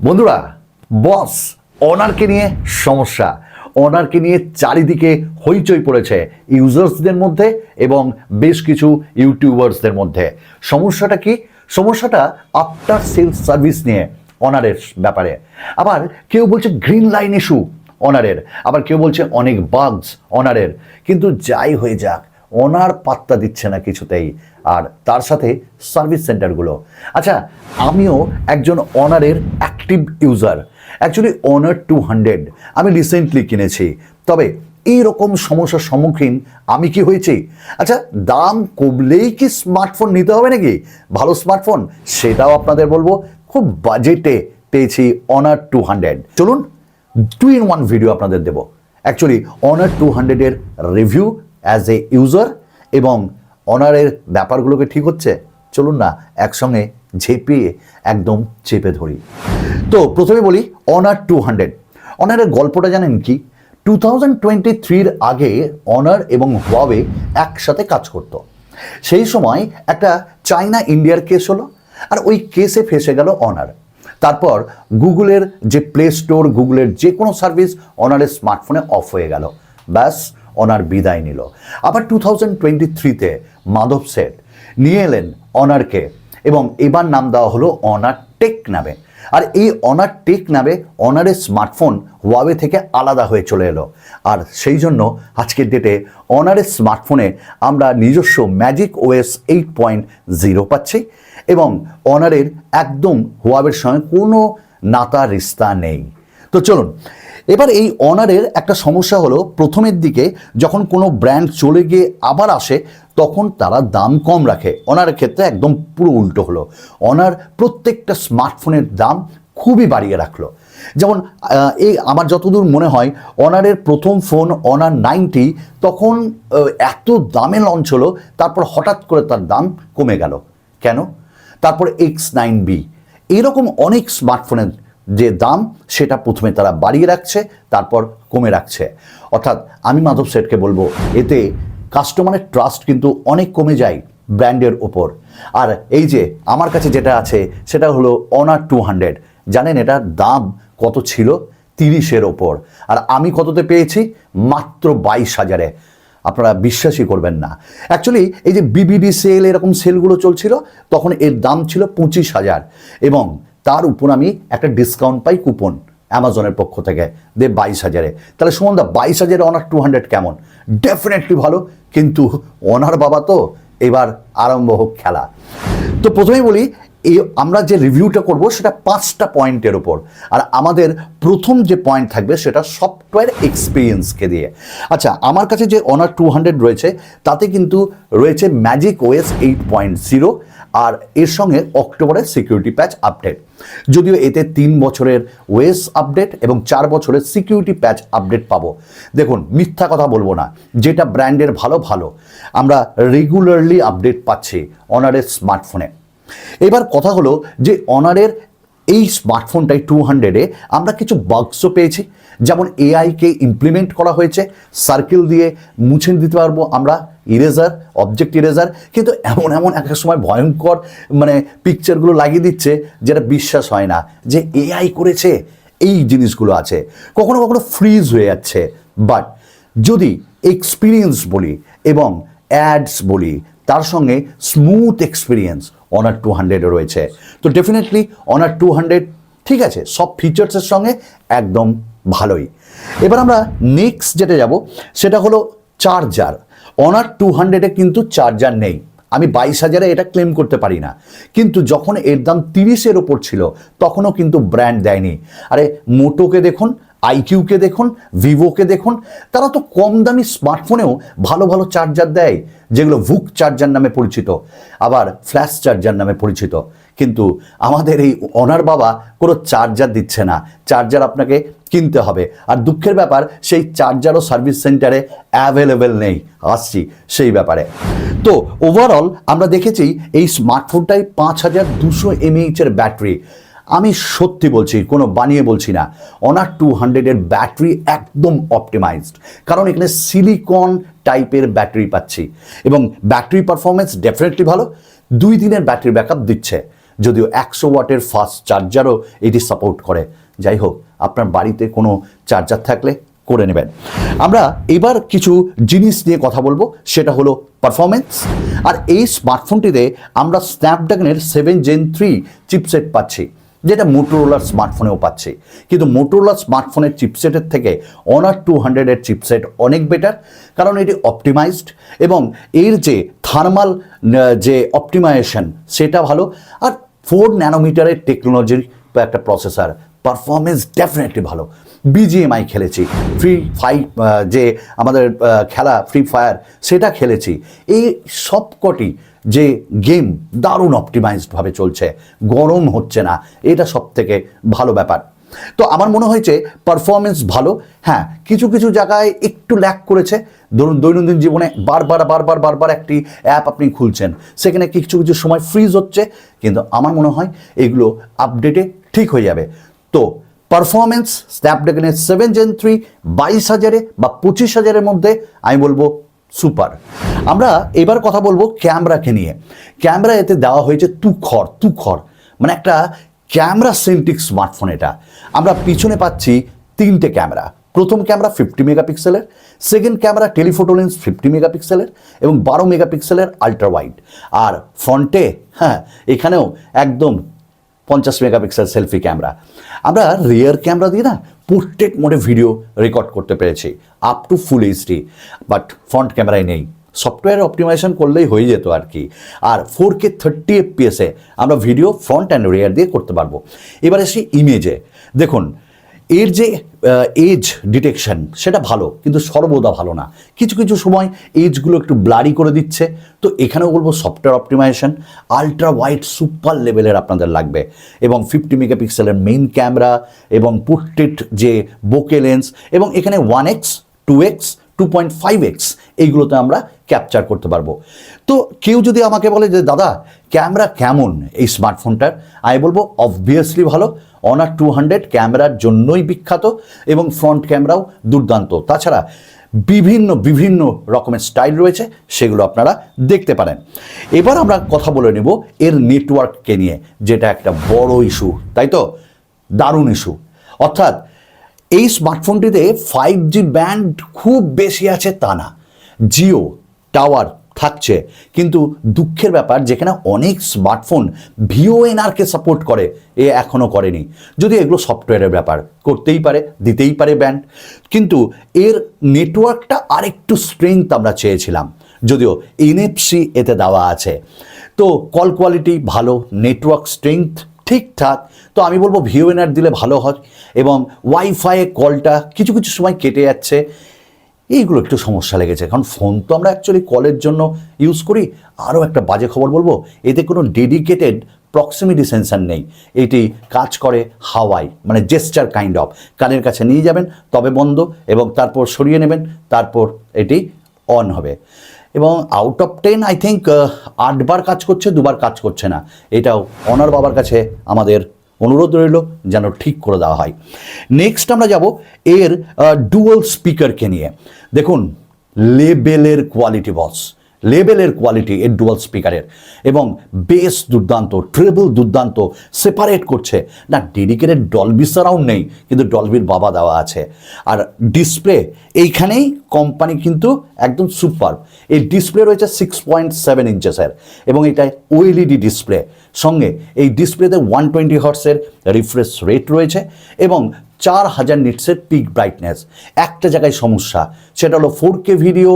বন্ধুরা বস অনারকে নিয়ে সমস্যা। অনারকে নিয়ে চারিদিকে হইচই পড়েছে ইউজার্সদের মধ্যে এবং বেশ কিছু ইউটিউবার্সদের মধ্যে। সমস্যাটা কি? সমস্যাটা আফটার সেলস সার্ভিস নিয়ে অনারের ব্যাপারে। আবার কেউ বলছে গ্রিন লাইন ইস্যু অনারের আবার কেউ বলছে অনেক বাগস অনারের কিন্তু যাই হয়ে যাক ওনার পাত্তা দিচ্ছে না কিছুতেই, আর তার সাথে সার্ভিস সেন্টারগুলো। আচ্ছা আমিও একজন অনারের active user, actually Honor two hundred, আমি রিসেন্টলি কিনেছি। তবে এই রকম সমস্যার সম্মুখীন আমি কি হয়েছি? আচ্ছা দাম কমলেই কি স্মার্টফোন নিতে হবে নাকি? ভালো স্মার্টফোন, সেটাও আপনাদের বলব, খুব বাজেটে পেয়েছি অনার টু হান্ড্রেড। চলুন, টু ইন ওয়ান ভিডিও আপনাদের দেবো। অ্যাকচুয়ালি অনার টু হান্ড্রেডের রিভিউ অ্যাজ এ ইউজার এবং অনারের ব্যাপারগুলোকে ঠিক হচ্ছে, চলুন না একসঙ্গে ঝেপিয়ে একদম চেপে ধরি। তো প্রথমে বলি অনার টু হান্ড্রেড অনারের গল্পটা জানেন কি? টু থাউজেন্ড টোয়েন্টি থ্রির আগে অনার এবং হুয়াওয়ে একসাথে কাজ করতো। সেই সময় একটা চায়না ইন্ডিয়ার কেস হলো, আর ওই কেসে ফেসে গেল অনার তারপর গুগলের যে প্লে স্টোর গুগলের যে কোনো সার্ভিস অনারের স্মার্টফোনে অফ হয়ে গেল। ব্যাস অনার বিদায় নিল। আবার টু থাউজেন্ড টোয়েন্টি থ্রিতে মাধব সেট নিয়ে এলেন অনারকে এবং এবার নাম দেওয়া হলো অনার টেক নামে। আর এই অনার টেক নামে অনারের স্মার্টফোন ওয়াবে থেকে আলাদা হয়ে চলে এলো। আর সেই জন্য আজকের ডেটে অনারের স্মার্টফোনে আমরা নিজস্ব Magic OS eight point zero পাচ্ছি এবং অনারের একদম হোয়াবের সঙ্গে কোনো নাতা রিস্তা নেই। তো চলুন এবার এই অনারের একটা সমস্যা হলো, প্রথমের দিকে যখন কোনো ব্র্যান্ড চলে গিয়ে আবার আসে, তখন তারা দাম কম রাখে। অনারের ক্ষেত্রে একদম পুরো উল্টো হলো। অনার প্রত্যেকটা স্মার্টফোনের দাম খুবই বাড়িয়ে রাখল। যেমন এই আমার যতদূর মনে হয়, অনারের প্রথম ফোন অনার নাইনটি, তখন এত দামে লঞ্চ হলো, তারপর হঠাৎ করে তার দাম কমে গেল। কেন? তারপর এক্স নাইন বি এরকম অনেক স্মার্টফোনের যে দাম সেটা প্রথমে তারা বাড়িয়ে রাখছে, তারপর কমে রাখছে। অর্থাৎ আমি মাধব সেটকে বলব, এতে কাস্টমারের ট্রাস্ট কিন্তু অনেক কমে যায় ব্র্যান্ডের ওপর। আর এই যে আমার কাছে যেটা আছে, সেটা হলো অনার টু হান্ড্রেড জানেন এটার দাম কত ছিল? তিরিশের ওপর। আর আমি কততে পেয়েছি? মাত্র বাইশ হাজারে। আপনারা বিশ্বাসই করবেন না। অ্যাকচুয়ালি এই যে বিবিডি সেল এরকম সেলগুলো চলছিল, তখন এর দাম ছিল পঁচিশ হাজার। এবং তার উপর আমি একটা ডিসকাউন্ট পাই কুপন অ্যামাজনের পক্ষ থেকে, দে বাইশ হাজারে। তাহলে সুমনদা, বাইশ হাজারে অনার টু হান্ড্রেড কেমন? ডেফিনেটলি ভালো, কিন্তু অনার বাবা তো এবার আরম্ভ হোক খেলা। তো প্রথমেই বলি এই আমরা যে রিভিউটা করব সেটা পাঁচটা পয়েন্টের ওপর আর আমাদের প্রথম যে পয়েন্ট থাকবে সেটা সফটওয়্যার এক্সপিরিয়েন্সকে দিয়ে। আচ্ছা আমার কাছে যে অনার টু হান্ড্রেড রয়েছে, তাতে কিন্তু রয়েছে Magic OS eight point zero আর এর সঙ্গে অক্টোবরের সিকিউরিটি প্যাচ আপডেট যদিও এতে তিন বছরের ওয়েস আপডেট এবং চার বছরের সিকিউরিটি প্যাচ আপডেট পাবো। দেখুন, মিথ্যা কথা বলব না, যেটা ব্র্যান্ডের ভালো ভালো। আমরা রেগুলারলি আপডেট পাচ্ছি অনারের স্মার্টফোনে এবার কথা হলো যে অনারের এই স্মার্টফোনটাই টু হান্ড্রেডে আমরা কিছু বাগসও পেয়েছি। যেমন এআইকে ইমপ্লিমেন্ট করা হয়েছে সার্কেল দিয়ে মুছে দিতে পারব আমরা ইরেজার অবজেক্ট ইরেজার কিন্তু এমন এমন এক এক সময় ভয়ঙ্কর মানে পিকচারগুলো লাগিয়ে দিচ্ছে যেটা বিশ্বাস হয় না, যে এআই করেছে, এই জিনিসগুলো আছে। কখনো কখনো ফ্রিজ হয়ে যাচ্ছে। বাট যদি এক্সপিরিয়েন্স বলি এবং অ্যাডস বলি, তার সঙ্গে স্মুথ এক্সপিরিয়েন্স অনার টু হান্ড্রেডে রয়েছে। তো ডেফিনেটলি অনার টু হান্ড্রেড ঠিক আছে, সব ফিচার্সের সঙ্গে একদম ভালোই। এবার আমরা নেক্সট যেটা যাব, সেটা হলো চার্জার অনার টু হান্ড্রেডে কিন্তু চার্জার নেই। আমি বাইশ হাজারে এটা ক্লেম করতে পারি না। কিন্তু যখন এর দাম তিরিশের ওপর ছিল, তখনও কিন্তু ব্র্যান্ড দেয়নি। আরে, মোটোকে দেখুন আইকিউকে দেখুন, ভিভোকে দেখুন, তারা তো কম দামি স্মার্টফোনেও ভালো ভালো চার্জার দেয়, যেগুলো ভুক চার্জার নামে পরিচিত, আবার ফ্ল্যাশ চার্জার নামে পরিচিত। কিন্তু আমাদের এই অনার বাবা কোনো চার্জার দিচ্ছে না। চার্জার আপনাকে কিনতে হবে। আর দুঃখের ব্যাপার, সেই চার্জারও সার্ভিস সেন্টারে অ্যাভেলেবেল নেই। আসছি সেই ব্যাপারে। তো ওভারঅল আমরা দেখেছি এই স্মার্টফোনটাই পাঁচ হাজার দুশো এমএইচের ব্যাটারি আমি সত্যি বলছি, কোনো বানিয়ে বলছি না, অনার টু হান্ড্রেডের ব্যাটারি একদম অপটিমাইজড কারণ এখানে সিলিকন টাইপের ব্যাটারি পাচ্ছি। এবং ব্যাটারি পারফরমেন্স ডেফিনেটলি ভালো। দুই দিনের ব্যাটারি ব্যাকআপ দিচ্ছে। যদিও একশো ওয়াটের ফাস্ট চার্জারও এটি সাপোর্ট করে। যাই হোক, আপনার বাড়িতে কোনো চার্জার থাকলে করে নেবেন। আমরা এবার কিছু জিনিস নিয়ে কথা বলব, সেটা হলো পারফরমেন্স আর এই স্মার্টফোনটিতে আমরা স্ন্যাপড্রাগনের সেভেন জেন থ্রি চিপসেট পাচ্ছি, যেটা মোটোরোলার স্মার্টফোনেও পাচ্ছি। কিন্তু মোটোরোলার স্মার্টফোনের চিপসেটের থেকে অনার টু হান্ড্রেডের চিপসেট অনেক বেটার কারণ এটি অপটিমাইজড এবং এর যে থার্মাল যে অপটিমাইজেশন সেটা ভালো। আর ফোর ন্যানোমিটারের টেকনোলজির একটা প্রসেসার। পারফরমেন্স ডেফিনেটলি ভালো। বিজিএমআই খেলেছি। ফ্রি ফাই যে আমাদের খেলা ফ্রি ফায়ার সেটা খেলেছি। এই সবকটি যে গেম দারুণ অপটিমাইজডভাবে চলছে, গরম হচ্ছে না, এটা সব থেকে ভালো ব্যাপার। তো আমার মনে হয়েছে পারফরমেন্স ভালো। হ্যাঁ কিছু কিছু জায়গায় একটু ল্যাক করেছে। ধরুন দৈনন্দিন জীবনে বারবার বারবার বারবার একটি অ্যাপ আপনি খুলছেন। সেখানে কিছু কিছু সময় ফ্রিজ হচ্ছে? কিন্তু আমার মনে হয় এগুলো আপডেটে ঠিক হয়ে যাবে। তো পারফরমেন্স স্ন্যাপড্রাগনের সেভেন জেন থ্রি বাইশ হাজারে বা পঁচিশ হাজারের মধ্যে আমি বলব সুপার আমরা এবার কথা বলব ক্যামেরাকে নিয়ে। ক্যামেরা এতে দেওয়া হয়েছে তুখর তুখর মানে একটা ক্যামেরা সেন্ট্রিক স্মার্টফোন এটা। আমরা পিছনে পাচ্ছি তিনটে ক্যামেরা। প্রথম ক্যামেরা ফিফটি মেগাপিক্সেলের second camera telephoto lens fifty মেগাপিক্সেলের এবং বারো মেগাপিক্সেলের আল্ট্রা ওয়াইড আর ফ্রন্টে হ্যাঁ এখানেও একদম পঞ্চাশ মেগাপিক্সেল সেলফি ক্যামেরা। আমরা রিয়ার ক্যামেরা দিয়ে না পোর্ট্রেট মোডে ভিডিও রেকর্ড করতে পেরেছি up to full HD but front ক্যামেরায় নেই। সফটওয়্যার অপটিমাইজেশন করলেই হয়ে যেত আর কি। আর ফোর কে থার্টি এফপিএসে আমরা ভিডিও ফ্রন্ট অ্যান্ড রেয়ার দিয়ে করতে পারব। এবার আসি ইমেজে দেখুন, এর যে এজ ডিটেকশন সেটা ভালো, কিন্তু সর্বদা ভালো না। কিছু কিছু সময় এজগুলো একটু ব্লারি করে দিচ্ছে। তো এখানেও বলব software optimization ultra wide super লেভেলের আপনাদের লাগবে। এবং ফিফটি মেগাপিক্সেলের মেইন ক্যামেরা এবং পোর্ট্রেট যে বোকে লেন্স এবং এখানে one X two X two point five X এইগুলোতে আমরা ক্যাপচার করতে পারব। তো কেউ যদি আমাকে বলে যে, দাদা ক্যামেরা কেমন এই স্মার্টফোনটার আমি বলব অবভিয়াসলি ভালো। অনার টু হান্ড্রেড ক্যামেরার জন্যই বিখ্যাত এবং ফ্রন্ট ক্যামেরাও দুর্দান্ত। তাছাড়া বিভিন্ন বিভিন্ন রকমের স্টাইল রয়েছে, সেগুলো আপনারা দেখতে পারেন। এবার আমরা কথা বলে নেব এর নেটওয়ার্ককে নিয়ে, যেটা একটা বড় ইস্যু তাই তো? দারুণ ইস্যু অর্থাৎ এই স্মার্টফোনটিতে ফাইভ জি ব্যান্ড খুব বেশি আছে তা না। জিও থাকছে। কিন্তু দুঃখের ব্যাপার, যেখানে অনেক স্মার্টফোন ভিওএনআরকে সাপোর্ট করে, এ এখনও করেনি। যদি এগুলো সফটওয়্যারের ব্যাপার, করতেই পারে, দিতেই পারে ব্যান্ড। কিন্তু এর নেটওয়ার্কটা আরেকটু স্ট্রেংথ আমরা চেয়েছিলাম। যদিও এনএফসি এতে দেওয়া আছে। তো কল কোয়ালিটি ভালো নেটওয়ার্ক স্ট্রেংথ ঠিকঠাক, তো আমি বলব ভিওএনআর দিলে ভালো হয়। এবং ওয়াইফাইয়ে কলটা কিছু কিছু সময় কেটে যাচ্ছে। এইগুলো একটু সমস্যা লেগেছে। কারণ ফোন তো আমরা অ্যাকচুয়ালি কলের জন্য ইউজ করি। আরও একটা বাজে খবর বলব, এতে কোনো ডেডিকেটেড প্রক্সিমিটি সেন্সার নেই। এটি কাজ করে হাওয়াই মানে জেস্টার কাইন্ড অফ কানের কাছে নিয়ে যাবেন, তবে বন্ধ, এবং তারপর সরিয়ে নেবেন, তারপর এটি অন হবে। এবং out of ten I think আটবার কাজ করছে, দুবার কাজ করছে না। এটাও অনার বাবার কাছে আমাদের অনুরোধ রইল যেন ঠিক করে দেওয়া হয়। নেক্সট আমরা যাব এর ডুয়াল স্পিকারকে নিয়ে। দেখুন লেবেলের কোয়ালিটি বস লেবেলের কোয়ালিটি এর ডুয়াল স্পিকারের এবং বেস দুর্দান্ত ট্রেবল দুর্দান্ত সেপারেট করছে। না ডেডিকেটেড ডলবি সারাউন্ড নেই, কিন্তু ডলবির বাবা দেওয়া আছে। আর ডিসপ্লে এইখানেই কোম্পানি কিন্তু একদম সুপার এই ডিসপ্লে রয়েছে সিক্স পয়েন্ট সেভেন ইঞ্চেসের এবং এটা ওএলইডি ডিসপ্লে সঙ্গে এই ডিসপ্লেতে ওয়ান টোয়েন্টি হর্সের রিফ্রেশ রেট রয়েছে, এবং চার হাজার নিটসের পিক ব্রাইটনেস একটা জায়গায় সমস্যা, সেটা হলো ফোর কে ভিডিও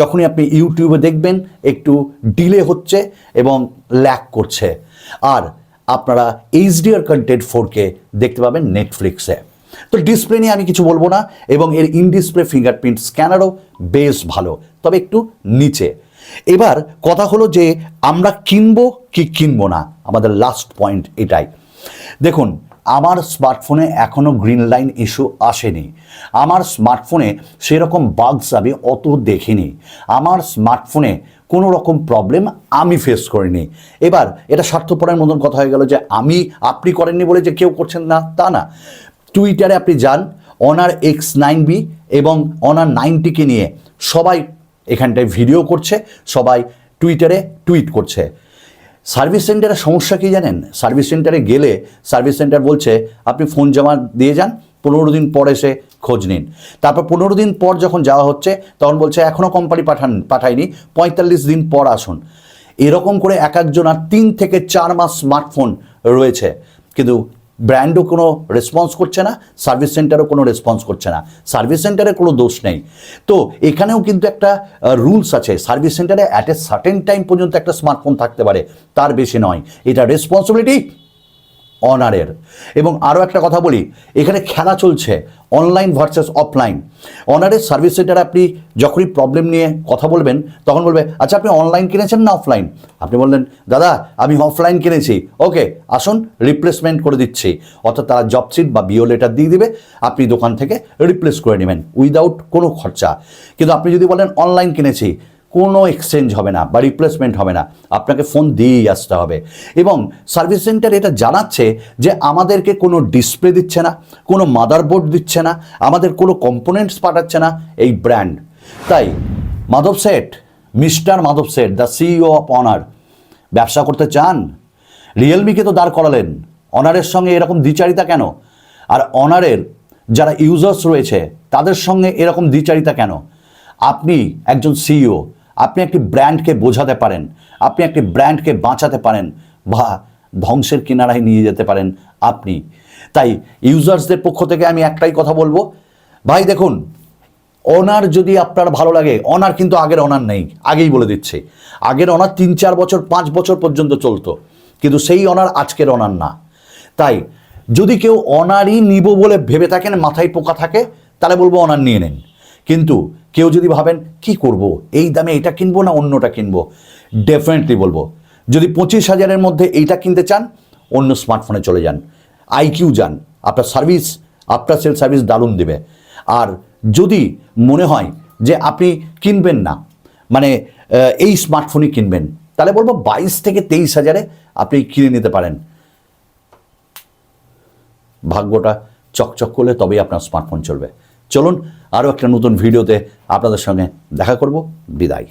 যখনই আপনি ইউটিউবে দেখবেন, একটু ডিলে হচ্ছে এবং ল্যাক করছে। আর আপনারা এইচডিআর কন্টেন্ট ফোর কে দেখতে পাবেন নেটফ্লিক্সে তো ডিসপ্লে নিয়ে আমি কিছু বলব না, এবং এর ইন ডিসপ্লে ফিঙ্গারপ্রিন্ট স্ক্যানারও বেশ ভালো। তবে একটু নিচে। এবার কথা হলো যে আমরা কিনবো কি কিনবো না, আমাদের লাস্ট পয়েন্ট এটাই। দেখুন আমার স্মার্টফোনে এখনও গ্রিন লাইন ইস্যু আসেনি। আমার স্মার্টফোনে সেরকম বাগস আমি অত দেখিনি। আমার স্মার্টফোনে কোনো রকম প্রবলেম আমি ফেস করিনি। এবার এটা স্বার্থপরের মতন কথা হয়ে গেল যে আমি আপনি করেননি বলে যে কেউ করছেন না, তা না। টুইটারে আপনি যান অনার এক্স নাইন বি এবং অনার নাইনটিকে নিয়ে সবাই এখানটায় ভিডিও করছে, সবাই টুইটারে টুইট করছে। সার্ভিস সেন্টারের সমস্যা কি জানেন? সার্ভিস সেন্টারে গেলে সার্ভিস সেন্টার বলছে, আপনি ফোন জমা দিয়ে যান, পনেরো দিন পর এসে খোঁজ নিন। তারপর পনেরো দিন পর যখন যাওয়া হচ্ছে, তখন বলছে এখনও কোম্পানি পাঠান পাঠায়নি পঁয়তাল্লিশ দিন পর আসুন। এরকম করে এক একজন আর তিন থেকে চার মাস স্মার্টফোন রয়েছে। কিন্তু ব্র্যান্ডও কোনো রেসপন্স করছে না সার্ভিস সেন্টারও কোনো রেসপন্স করছে না। সার্ভিস সেন্টারে কোনো দোষ নেই। তো এখানেও কিন্তু একটা রুলস আছে। সার্ভিস সেন্টারে অ্যাট এ সার্টেন টাইম পর্যন্ত একটা স্মার্টফোন থাকতে পারে। তার বেশি নয়। এটা রেসপন্সিবিলিটি অনারের। এবং আরও একটা কথা বলি, এখানে খেলা চলছে অনলাইন ভার্সেস অফলাইন অনারের সার্ভিস সেন্টারে আপনি যখনই প্রবলেম নিয়ে কথা বলবেন, তখন বলবে আচ্ছা আপনি অনলাইন কিনেছেন না অফলাইন আপনি বললেন, দাদা, আমি অফলাইন কিনেছি। ওকে আসুন রিপ্লেসমেন্ট করে দিচ্ছি। অর্থাৎ তারা জব সিট বা বিও লেটার দিয়ে দিবে, আপনি দোকান থেকে রিপ্লেস করে নেবেন উইদাউট কোনো খরচা। কিন্তু আপনি যদি বলেন অনলাইন কিনেছি। কোনো এক্সচেঞ্জ হবে না বা রিপ্লেসমেন্ট হবে না। আপনাকে ফোন দিয়েই আসতে হবে। এবং সার্ভিস সেন্টার এটা জানাচ্ছে যে আমাদেরকে কোনো ডিসপ্লে দিচ্ছে না, কোনো মাদারবোর্ড দিচ্ছে না, আমাদের কোনো কম্পোনেন্টস পাঠাচ্ছে না এই ব্র্যান্ড তাই Madhav Sheth mister Madhav Sheth the CEO of Honor ব্যবসা করতে চান? রিয়েলমিকে তো দাঁড় করালেন। অনারের সঙ্গে এরকম দ্বিচারিতা কেন? আর অনারের যারা ইউজার্স রয়েছে, তাদের সঙ্গে এরকম দ্বিচারিতা কেন? আপনি একজন সিইও আপনি একটি ব্র্যান্ডকে বোঝাতে পারেন, আপনি একটি ব্র্যান্ডকে বাঁচাতে পারেন বা ধ্বংসের কিনারায় নিয়ে যেতে পারেন আপনি। তাই ইউজার্সদের পক্ষ থেকে আমি একটাই কথা বলব, ভাই দেখুন, অনার যদি আপনার ভালো লাগে, অনার কিন্তু আগের অনার নেই, আগেই বলে দিচ্ছে। আগের অনার তিন চার বছর, পাঁচ বছর পর্যন্ত চলতো, কিন্তু সেই অনার আজকের অনার না। তাই যদি কেউ অনারই নিব বলে ভেবে থাকেন, মাথায় পোকা থাকে, তাহলে বলব অনার নিয়ে নেন। কিন্তু কেউ যদি ভাবেন, কি করব? এই দামে এটা কিনবো না অন্যটা কিনবো? ডেফিনেটলি বলব। যদি পঁচিশ হাজারের মধ্যে এইটা কিনতে চান, অন্য স্মার্টফোনে চলে যান। আইকিউ যান। আপনার সার্ভিস আফটার সেল সার্ভিস দারুণ দেবে। আর যদি মনে হয় যে আপনি কিনবেন না মানে এই স্মার্টফোনই কিনবেন, তাহলে বলব বাইশ থেকে তেইশ হাজারে আপনি কিনে নিতে পারেন। ভাগ্যটা চকচক করলে তবেই আপনার স্মার্টফোন চলবে। চলুন আরও একটা নতুন ভিডিওতে আপনাদের সঙ্গে দেখা করব। বিদায়।